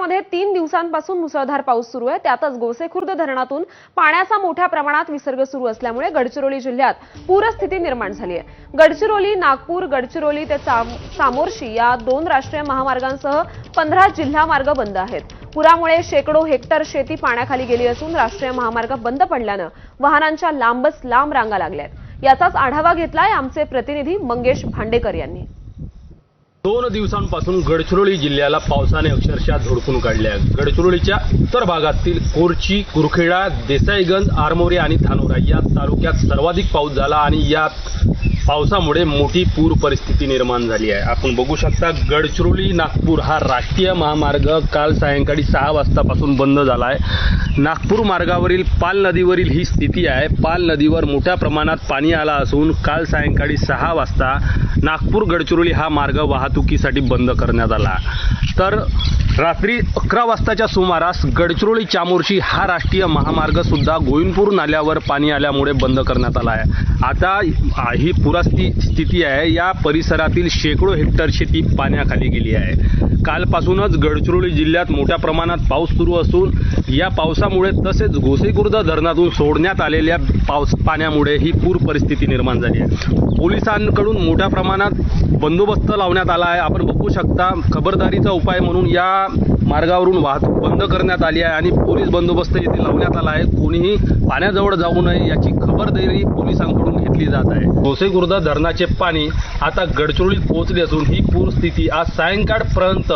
जिल्ह्यामध्ये तीन दिवसांपासून मुसळधार पाऊस सुरू आहे. त्यातच गोसेखुर्द धरणातून पाण्याचा मोठ्या प्रमाणात विसर्ग सुरू असल्यामुळे गडचिरोली जिल्ह्यात पूरस्थिती निर्माण झाली आहे. गडचिरोली नागपूर गडचिरोली ते चामोर्शी या दोन राष्ट्रीय महामार्गांसह पंधरा जिल्हा मार्ग बंद आहेत. पुरामुळे शेकडो हेक्टर शेती पाण्याखाली गेली असून राष्ट्रीय महामार्ग बंद पडल्यानं वाहनांच्या लांबच लांब रांगा लागल्या आहेत. याचाच आढावा घेतलाय आमचे प्रतिनिधी मंगेश भांडेकर यांनी. दोन दिवसांपासून गडचिरोली जिल्ह्याला पावसाने अक्षरशः झोडपून काढले आहे. गडचिरोलीच्या उत्तर भागातील कोरची कुरखेडा देसाईगंज आरमोरी आणि धानोरा या तालुक्यात सर्वाधिक पाऊस झाला आणि यात पावसामुळे मोठी पूर परिस्थिती निर्माण झाली आहे. आपण बघू शकता गडचिरोली नागपूर हा राष्ट्रीय महामार्ग काल सायंकाळी सहा वाजतापासून बंद झाला आहे. नागपूर मार्गावरील पाल नदीवरील ही स्थिती आहे. पाल नदीवर मोठ्या प्रमाणात पाणी आला असून काल सायंकाळी सहा वाजता नागपूर गडचिरोली हा मार्ग वाहतुकीसाठी बंद करण्यात आला. तर रात्री अकरा वाजताच्या सुमारास गडचिरोली चामोर्शी हा राष्ट्रीय महामार्ग सुद्धा गोविंदपूर नाल्यावर पाणी आल्यामुळे बंद करण्यात आला आहे. आता ही पुरास्ती स्थिती आहे. या परिसरातील शेकडो हेक्टर शेती पाण्याखाली गेली आहे. कालपासूनच गडचिरोली जिल्ह्यात मोठ्या प्रमाणात पाऊस सुरू असून या पावसामुळे तसेच गोसेखुर्द धरणातून सोडण्यात आलेल्या पाऊस पाण्यामुळे ही पूर परिस्थिती निर्माण झाली आहे. पोलिसांकडून मोठ्या प्रमाणात बंदोबस्त लावण्यात आला आहे. आपण बघू शकता खबरदारीचा उपाय म्हणून या मार्गावरून वाहतूक बंद करण्यात आली आहे आणि पोलीस बंदोबस्त येथे लावण्यात आला आहे. कोणीही पाण्याजवळ जाऊ नये याची खबरदारी पोलिसांकडून घेतली जात आहे. गोसेखुर्द धरणाचे पाणी आता गडचिरोलीत पोहोचले असून ही पूरस्थिती आज सायंकाळपर्यंत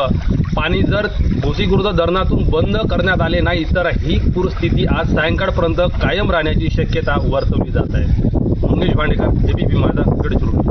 पाणी जर गोसीखुर्द धरणातून बंद करण्यात आले नाही तर ही पूरस्थिती आज सायंकाळपर्यंत कायम राहण्याची शक्यता वर्तवली जात आहे. मंगेश भांडेकर एबीपी माझा गडचिरोली.